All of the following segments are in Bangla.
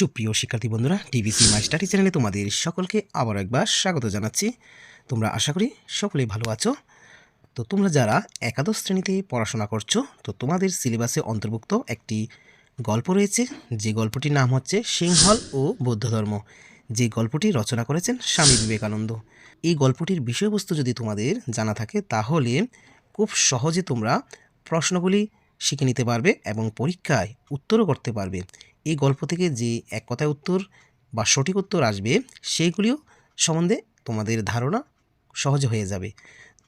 সুপ্রিয় শিক্ষার্থী বন্ধুরা, টিভিসি মাই স্টাডি চ্যানেলে তোমাদের সকলকে আবার একবার স্বাগত জানাচ্ছি। তোমরা আশা করি সকলেই ভালো আছো। তো তোমরা যারা একাদশ শ্রেণীতে পড়াশোনা করছ, তো তোমাদের সিলেবাসে অন্তর্ভুক্ত একটি গল্প রয়েছে। যে গল্পটির নাম হচ্ছে সিংহল ও বৌদ্ধ ধর্ম যে গল্পটি রচনা করেছেন স্বামী বিবেকানন্দ। এই গল্পটির বিষয়বস্তু যদি তোমাদের জানা থাকে, তাহলে খুব সহজে তোমরা প্রশ্নগুলি শিখে নিতে পারবে এবং পরীক্ষায় উত্তরও করতে পারবে। এই গল্প থেকে যে এক কথায় উত্তর বা সঠিক উত্তর আসবে, সেইগুলিও সম্বন্ধে তোমাদের ধারণা সহজ হয়ে যাবে।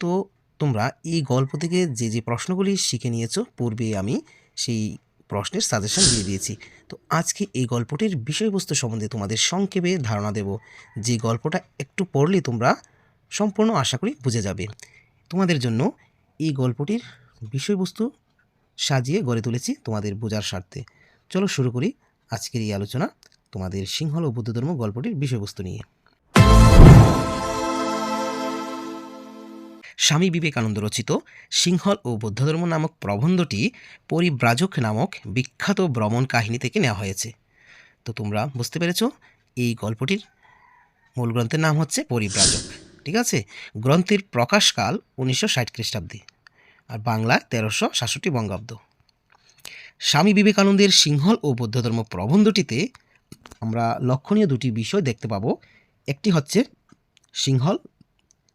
তো তোমরা এই গল্প থেকে যে যে প্রশ্নগুলি শিখে নিয়েছো, পূর্বে আমি সেই প্রশ্নের সাজেশন দিয়ে দিয়েছি। তো আজকে এই গল্পটির বিষয়বস্তু সম্বন্ধে তোমাদের সংক্ষেপে ধারণা দেব। যে গল্পটা একটু পড়লে তোমরা সম্পূর্ণ আশা করি বুঝে যাবে। তোমাদের জন্য এই গল্পটির বিষয়বস্তু সাজিয়ে গড়ে তুলেছি তোমাদের বোঝার স্বার্থে। চলো শুরু করি আজকের এই আলোচনা তোমাদের সিংহল ও বুদ্ধধর্ম গল্পটির বিষয়বস্তু নিয়ে। স্বামী বিবেকানন্দ রচিত সিংহল ও বৌদ্ধধর্ম নামক প্রবন্ধটি পরিব্রাজক নামক বিখ্যাত ভ্রমণ কাহিনী থেকে নেওয়া হয়েছে। তো তোমরা বুঝতে পেরেছ, এই গল্পটির মূল গ্রন্থের নাম হচ্ছে পরিব্রাজক, ঠিক আছে? গ্রন্থের প্রকাশকাল উনিশশো ষাট খ্রিস্টাব্দে, আর বাংলা তেরোশো সাতষট্টি বঙ্গাব্দ। স্বামী বিবেকানন্দের সিংহল ও বৌদ্ধধর্ম প্রবন্ধটিতে আমরা লক্ষণীয় দুটি বিষয় দেখতে পাবো। একটি হচ্ছে সিংহল,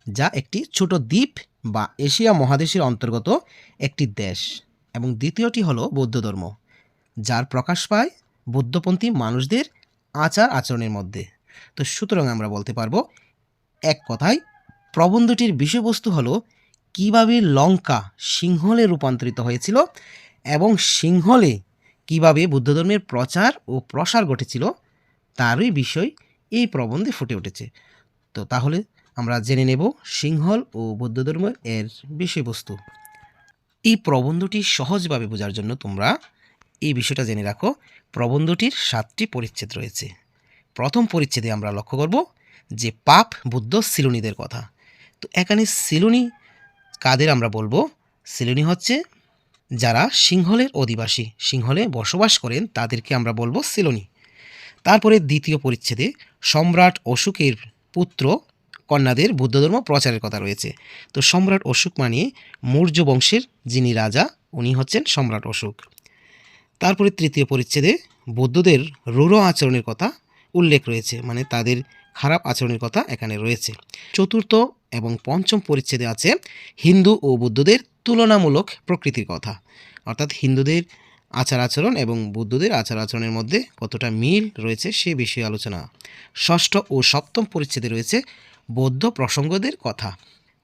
যা একটি ছোট দ্বীপ বা এশিয়া মহাদেশের অন্তর্গত একটি দেশ। এবং দ্বিতীয়টি হলো বৌদ্ধ ধর্ম যার প্রকাশ পায় বৌদ্ধপন্থী মানুষদের আচার আচরণের মধ্যে। তো সুতরাং আমরা বলতে পারব, এক কথায় প্রবন্ধটির বিষয়বস্তু হলো কীভাবে লঙ্কা সিংহলে রূপান্তরিত হয়েছিল এবং সিংহলে কীভাবে বুদ্ধধর্মের প্রচার ও প্রসার ঘটেছিল, তারই বিষয় এই প্রবন্ধে ফুটে উঠেছে। তো তাহলে আমরা জেনে নেব সিংহল ও বৌদ্ধধর্ম এর বিষয়বস্তু। এই প্রবন্ধটি সহজভাবে বোঝার জন্য তোমরা এই বিষয়টা জেনে রাখো। প্রবন্ধটির সাতটি পরিচ্ছেদ রয়েছে। প্রথম পরিচ্ছেদে আমরা লক্ষ্য করব যে পাপ বুদ্ধ সিলুনিদের কথা। তো এখানে সিলুনি কাদের আমরা বলব? সিলুনি হচ্ছে যারা সিংহলের অধিবাসী, সিংহলে বসবাস করেন, তাদেরকে আমরা বলব সিলোনি। তারপরে দ্বিতীয় পরিচ্ছেদে সম্রাট অশোকের পুত্র কন্যাদের বুদ্ধধর্ম প্রচারের কথা রয়েছে। তো সম্রাট অশোক মানে মৌর্য বংশের যিনি রাজা, উনি হচ্ছেন সম্রাট অশোক। তারপরে তৃতীয় পরিচ্ছেদে বৌদ্ধদের রূঢ় আচরণের কথা উল্লেখ রয়েছে মানে তাদের খারাপ আচরণের কথা এখানে রয়েছে। চতুর্থ এবং পঞ্চম পরিচ্ছেদে আছে হিন্দু ও বৌদ্ধদের তুলনামূলক প্রকৃতির কথা। অর্থাৎ হিন্দুদের আচার আচরণ এবং বৌদ্ধদের আচার আচরণের মধ্যে কতটা মিল রয়েছে সে বিষয়ে আলোচনা। ষষ্ঠ ও সপ্তম পরিচ্ছেদে রয়েছে বৌদ্ধ প্রসঙ্গদের কথা।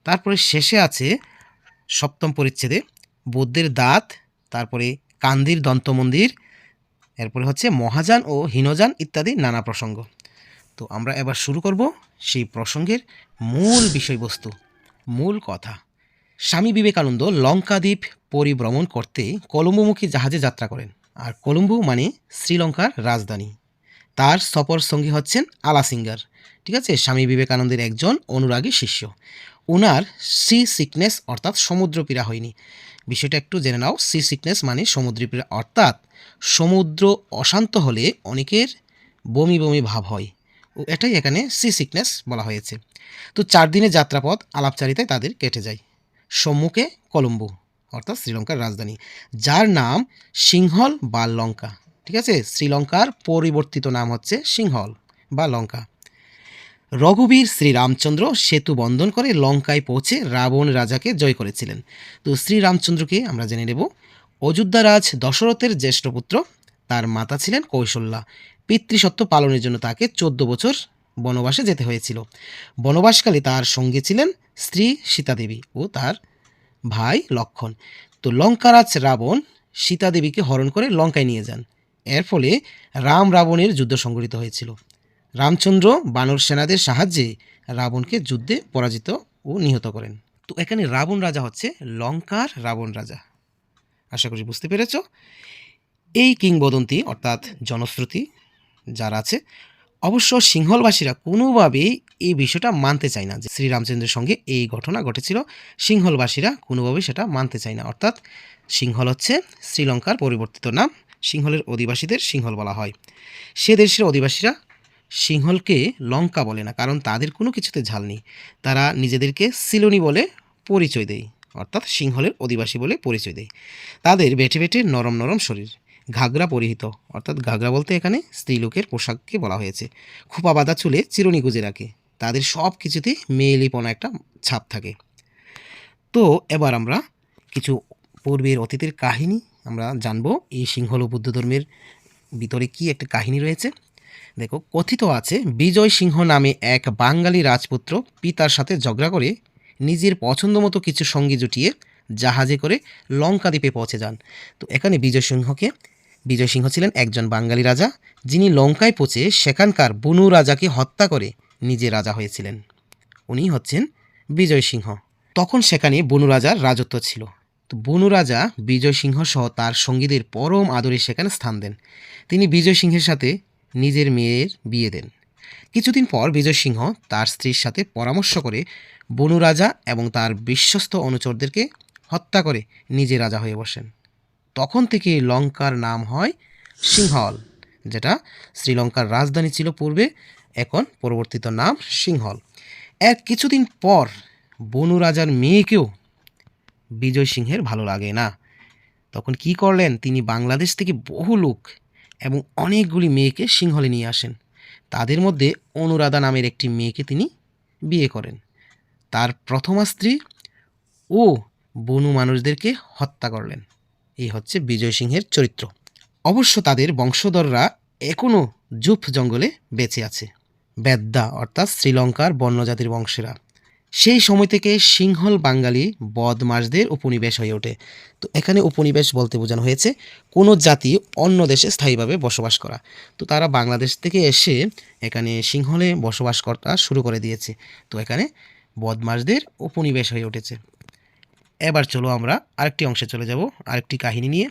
তারপরে শেষে আছে সপ্তম পরিচ্ছেদে বৌদ্ধের দাঁত, তারপরে কান্দির দন্তমন্দির এরপরে হচ্ছে মহাযান ও হীনযান ইত্যাদি নানা প্রসঙ্গ। তো আমরা এবার শুরু করব সেই প্রসঙ্গের মূল বিষয়বস্তু, মূল কথা। স্বামী বিবেকানন্দ লঙ্কাদ্বীপ পরিভ্রমণ করতে কলম্বোমুখী জাহাজে যাত্রা করেন। আর কলম্বো মানে শ্রীলঙ্কার রাজধানী। তার সফর সঙ্গী হচ্ছেন আলাসিঙ্গার। ঠিক আছে? স্বামী বিবেকানন্দের একজন অনুরাগী শিষ্য। ওনার সি সিকনেস অর্থাৎ সমুদ্রপীড়া হয়নি। বিষয়টা একটু জেনে নাও। সি সিকনেস মানে সমুদ্রপীড়া। অর্থাৎ সমুদ্র অশান্ত হলে অনেকের বমি বমি ভাব হয়। এটাই এখানে সি সিকনেস বলা হয়েছে। তো চার দিনের যাত্রাপথ আলাপচারিতায় তাদের কেটে যায়। সম্মুখে কলম্বো, অর্থাৎ শ্রীলঙ্কার রাজধানী। যার নাম সিংহল বা লঙ্কা, ঠিক আছে? শ্রীলঙ্কার পরিবর্তিত নাম হচ্ছে সিংহল বা লঙ্কা। রঘুবীর শ্রীরামচন্দ্র সেতু বন্ধন করে লঙ্কায় পৌঁছে রাবণ রাজাকে জয় করেছিলেন। তো শ্রীরামচন্দ্রকে আমরা জেনে নেব। অযোধ্যারাজ দশরথের জ্যেষ্ঠ পুত্র, তার মাতা ছিলেন কৌশল্যা। পিতৃসত্ব পালনের জন্য তাকে চোদ্দ বছর বনবাসে যেতে হয়েছিল। বনবাসকালে তার সঙ্গে ছিলেন স্ত্রী সীতাদেবী ও তার ভাই লক্ষণ। তো লঙ্কারাজ রাবণ সীতাদেবীকে হরণ করে লঙ্কায় নিয়ে যান। এর ফলে রাম রাবণের যুদ্ধ সংঘটিত হয়েছিল। রামচন্দ্র বানর সেনাদের সাহায্যে রাবণকে যুদ্ধে পরাজিত ও নিহত করেন। তো এখানে রাবণ রাজা হচ্ছে লঙ্কার রাবণ রাজা। আশা করি বুঝতে পেরেছ। এই কিংবদন্তি অর্থাৎ জনশ্রুতি যারা আছে অবশ্য সিংহলবাসীরা কোনোভাবেই এই বিষয়টা মানতে চায় না যে শ্রীরামচন্দ্রের সঙ্গে এই ঘটনা ঘটেছিল। সিংহলবাসীরা কোনোভাবেই সেটা মানতে চায় না। অর্থাৎ সিংহল হচ্ছে শ্রীলঙ্কার পরিবর্তিত নাম। সিংহলের অধিবাসীদের সিংহল বলা হয়। সে দেশের অধিবাসীরা সিংহলকে লঙ্কা বলে না, কারণ তাদের কোনো কিছুতে ঝাল নেই। তারা নিজেদেরকে সিলোনি বলে পরিচয় দেয়। অর্থাৎ সিংহলের অধিবাসী বলে পরিচয় দেয়। তাদের বেটে বেটে নরম নরম শরীর। ঘাগরা পরিহিত। অর্থাৎ ঘাগরা বলতে এখানে স্ত্রীলোকের পোশাককে বলা হয়েছে। খোপা বাঁধা চুলে চিরুনি গুজে রাখে। তাদের সব কিছুতে মেয়েলিপনা একটা ছাপ থাকে। তো এবার আমরা কিছু পূর্বের অতীতের কাহিনী, আমরা জানব এই সিংহল বুদ্ধ ধর্মের ভিতরে কি একটা কাহিনী রয়েছে। দেখো, কথিত আছে, বিজয় সিংহ নামে এক বাঙালি রাজপুত্র পিতার সাথে ঝগড়া করে নিজের পছন্দ মতো কিছু সঙ্গী জুটিয়ে জাহাজে করে লঙ্কা দ্বীপে পৌঁছে যান। তো এখানে বিজয় সিংহকে বিজয় সিংহ ছিলেন একজন বাঙালি রাজা, যিনি লঙ্কায় পচে সেখানকার বনু রাজাকে হত্যা করে নিজে রাজা হয়েছিলেন। উনি হচ্ছেন বিজয় সিংহ। তখন সেখানে বনু রাজার রাজত্ব ছিল। তো বনু রাজা বিজয় সিংহ সহ তার সঙ্গীদের পরম আদরে সেখানে স্থান দেন। তিনি বিজয় সিংহের সাথে নিজের মেয়ের বিয়ে দেন। কিছুদিন পর বিজয় সিংহ তার স্ত্রীর সাথে পরামর্শ করে বনু রাজা এবং তার বিশ্বস্ত অনুচরদেরকে হত্যা করে নিজে রাজা হয়ে বসেন। তখন থেকে লঙ্কার নাম হয় সিংহল, যেটা শ্রীলঙ্কার রাজধানী ছিল পূর্বে, এখন পরবর্তীত নাম সিংহল। এর কিছুদিন পর বনু রাজার মেয়েকেও বিজয় সিংহের ভালো লাগে না। তখন কি করলেন? তিনি বাংলাদেশ থেকে বহু লোক এবং অনেকগুলি মেয়েকে সিংহলে নিয়ে আসেন। তাদের মধ্যে অনুরাধা নামের একটি মেয়েকে তিনি বিয়ে করেন। তার প্রথমা স্ত্রী ও বনু মানুষদেরকে হত্যা করলেন। এই হচ্ছে বিজয় সিংহের চরিত্র। অবশ্য তাদের বংশধররা এখনও জুফ জঙ্গলে বেঁচে আছে। বেদ্যা অর্থাৎ শ্রীলঙ্কার বন্যজাতির বংশেরা। সেই সময় থেকে সিংহল বাঙালি বদমাসদের উপনিবেশ হয়ে ওঠে। তো এখানে উপনিবেশ বলতে বোঝানো হয়েছে, কোনো জাতি অন্য দেশে স্থায়ীভাবে বসবাস করা। তো তারা বাংলাদেশ থেকে এসে এখানে সিংহলে বসবাস করা শুরু করে দিয়েছে। তো এখানে বদমাসদের উপনিবেশ হয়ে উঠেছে। এবার চলো আমরা আরেকটি অংশে চলে যাব, আরেকটি কাহিনী নিয়ে।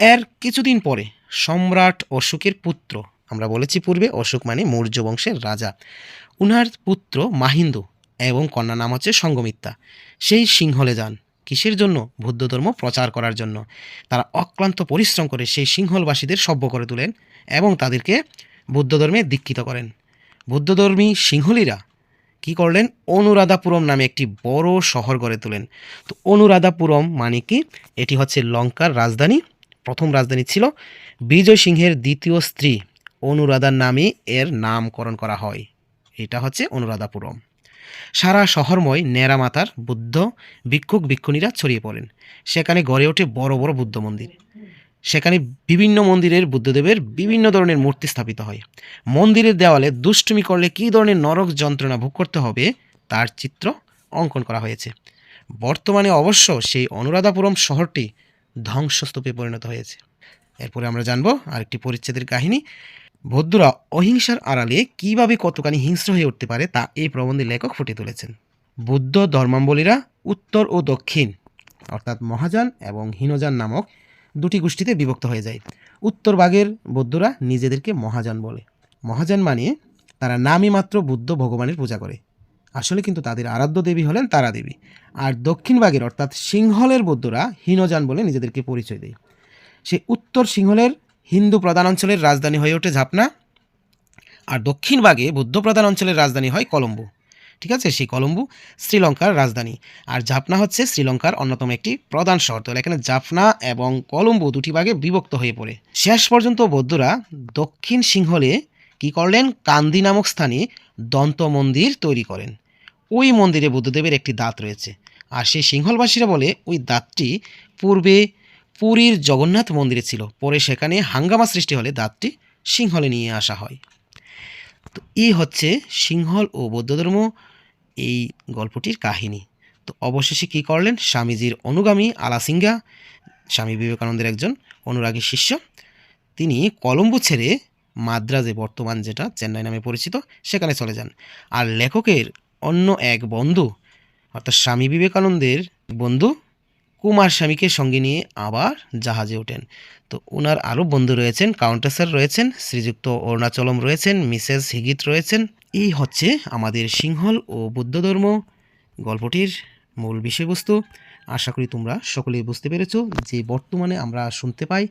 এর কিছুদিন পরে সম্রাট অশোকের পুত্র, আমরা বলেছি পূর্বে, অশোক মানে মৌর্য বংশের রাজা। উনার পুত্র মাহিন্দু এবং কন্যা নাম হচ্ছে সঙ্গমিত্তা। সেই সিংহলে যান, কিসের জন্য? বৌদ্ধ ধর্ম প্রচার করার জন্য। তারা অক্লান্ত পরিশ্রম করে সেই সিংহলবাসীদের সভ্য করে তোলেন এবং তাদেরকে বৌদ্ধ ধর্মে দীক্ষিত করেন। বৌদ্ধধর্মী সিংহলীরা কি করলেন? অনুরাধাপুরম নামে একটি বড় শহর গড়ে তোলেন। তো অনুরাধাপুরম মানে কি? এটি হচ্ছে লঙ্কার রাজধানী। প্রথম রাজধানী ছিল বিজয় সিংহের দ্বিতীয় স্ত্রী। অনুরাধার নামে এর নামকরণ করা হয়। এটা হচ্ছে অনুরাধাপুরম। সারা শহরময় নেড়া মাতার বুদ্ধ, ভিক্ষুক, ভিক্ষুণীরা ছড়িয়ে পড়েন। সেখানে গড়ে ওঠে বড় বড় বুদ্ধ মন্দির। সেখানে বিভিন্ন মন্দিরের বুদ্ধদেবের বিভিন্ন ধরনের মূর্তি স্থাপিত হয়। মন্দিরের দেওয়ালে দুষ্টুমি করলে কী ধরনের নরক যন্ত্রণা ভোগ করতে হবে, তার চিত্র অঙ্কন করা হয়েছে। বর্তমানে অবশ্য সেই অনুরাধাপুরম শহরটি ধ্বংসস্তূপে পরিণত হয়েছে। এরপরে আমরা জানব আরেকটি পরিচ্ছেদের কাহিনী। বৌদ্ধরা অহিংসার আড়ালে কীভাবে কতখানি হিংস্র হয়ে উঠতে পারে তা এই প্রবন্ধের লেখক ফুটে তুলেছেন। বুদ্ধ ধর্মাবলীরা উত্তর ও দক্ষিণ, অর্থাৎ মহাযান এবং হীনযান নামক দুটি গোষ্ঠীতে বিভক্ত হয়ে যায়। উত্তর ভাগের বৌদ্ধরা নিজেদেরকে মহাযান বলে। মহাযান মানে তারা নামই মাত্র বুদ্ধ ভগবানের পূজা করে। আসলে কিন্তু তাদের আরাধ্য দেবী হলেন তারা দেবী। আর দক্ষিণ ভাগের অর্থাৎ সিংহলের বৌদ্ধরা হীনযান বলে নিজেদেরকে পরিচয় দেয়। সে উত্তর সিংহলের হিন্দু প্রধান অঞ্চলের রাজধানী হয়ে ওঠে ঝাপনা। আর দক্ষিণ ভাগে বৌদ্ধ প্রধান অঞ্চলের রাজধানী হয় কলম্বো। ঠিক আছে? সেই কলম্বো শ্রীলঙ্কার রাজধানী। আর জাফনা হচ্ছে শ্রীলঙ্কার অন্যতম একটি প্রধান শহর। তো এখানে জাফনা এবং কলম্বো দুটি ভাগে বিভক্ত হয়ে পড়ে। শেষ পর্যন্ত বৌদ্ধরা দক্ষিণ সিংহলে কি করলেন? কান্দি নামক স্থানে দন্ত মন্দির তৈরি করেন। ওই মন্দিরে বুদ্ধদেবের একটি দাঁত রয়েছে। আর সেই সিংহলবাসীরা বলে, ওই দাঁতটি পূর্বে পুরীর জগন্নাথ মন্দিরে ছিল। পরে সেখানে হাঙ্গামা সৃষ্টি হলে দাঁতটি সিংহলে নিয়ে আসা হয়। তো এই হচ্ছে সিংহল ও বৌদ্ধ ধর্ম। এই গল্পটির কাহিনী। তো অবশেষে কী করলেন? স্বামীজির অনুগামী আলাসিঙ্গা, স্বামী বিবেকানন্দের একজন অনুরাগী শিষ্য, তিনি কলম্বো ছেড়ে মাদ্রাজে বর্তমান যেটা চেন্নাই নামে পরিচিত, সেখানে চলে যান। আর লেখকের অন্য এক বন্ধু, অর্থাৎ স্বামী বিবেকানন্দের বন্ধু, কুমার স্বামীকে সঙ্গে নিয়ে আবার জাহাজে ওঠেন। তো ওনার আরও বন্ধু রয়েছেন, কাউন্টেসার রয়েছেন, শ্রীযুক্ত অরুণাচলম রয়েছেন, মিসেস হিগিত রয়েছেন এই হচ্ছে আমাদের সিংহল ও বুদ্ধ ধর্ম গল্পটির মূল বিষয়বস্তু। আশা করি তোমরা সকলেই বুঝতে পেরেছ যে বর্তমানে আমরা শুনতে পাই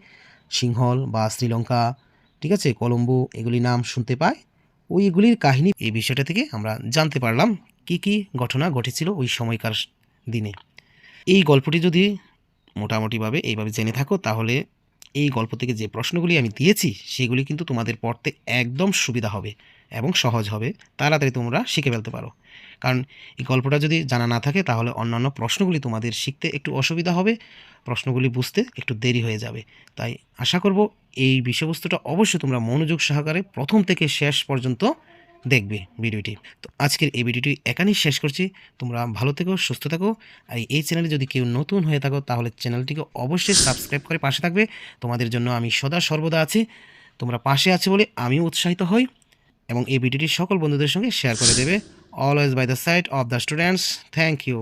সিংহল বা শ্রীলঙ্কা, ঠিক আছে, কলম্বো এগুলি নাম শুনতে পাই। ওইগুলির কাহিনী এই বিষয়টা থেকে আমরা জানতে পারলাম কি কি ঘটনা ঘটেছিল ওই সময়কার দিনে। এই গল্পটি যদি মোটামুটিভাবে এইভাবে জেনে থাকো, তাহলে এই গল্প থেকে যে প্রশ্নগুলি আমি দিয়েছি, সেগুলি কিন্তু তোমাদের পড়তে একদম সুবিধা হবে। এবং সহজ হবে, তাড়াতাড়ি তোমরা শিখে ফেলতে পারো। কারণ এই গল্পটা যদি জানা না থাকে, তাহলে অন্যান্য প্রশ্নগুলি তোমাদের শিখতে একটু অসুবিধা হবে, প্রশ্নগুলি বুঝতে একটু দেরি হয়ে যাবে। তাই আশা করব এই বিষয়বস্তুটা অবশ্যই তোমরা মনোযোগ সহকারে প্রথম থেকে শেষ পর্যন্ত দেখবে ভিডিওটি। তো আজকের এই ভিডিওটি এখানেই শেষ করছি। তোমরা ভালো থেকো, সুস্থ থাকো। আর এই চ্যানেলে যদি কেউ নতুন হয়ে থাকো, তাহলে চ্যানেলটিকে অবশ্যই সাবস্ক্রাইব করে পাশে থাকবে। তোমাদের জন্য আমি সদা সর্বদা আছি। তোমরা পাশে আছে বলে আমিও উৎসাহিত হই। এবং এই ভিডিওটি সকল বন্ধুদের সঙ্গে শেয়ার করে দেবে। Always by the side of the students thank you